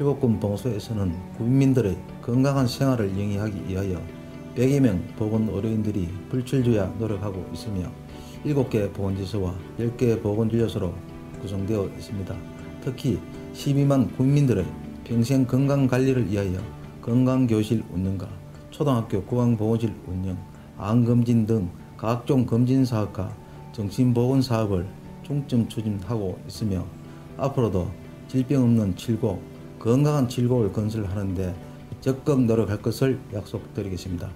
칠곡군 봉소에서는 국민들의 건강한 생활을 영위하기 위하여 100여 명 보건 의료인들이 불출주야 노력하고 있으며 7개 보건지소와 10개 보건진료소로 구성되어 있습니다. 특히 12만 국민들의 평생 건강 관리를 위하여 건강교실 운영과 초등학교 구강보호실 운영, 암검진 등 각종 검진 사업과 정신보건 사업을 중점 추진하고 있으며 앞으로도 질병 없는 칠곡, 건강한 칠곡을 건설하는데 적극 노력할 것을 약속드리겠습니다.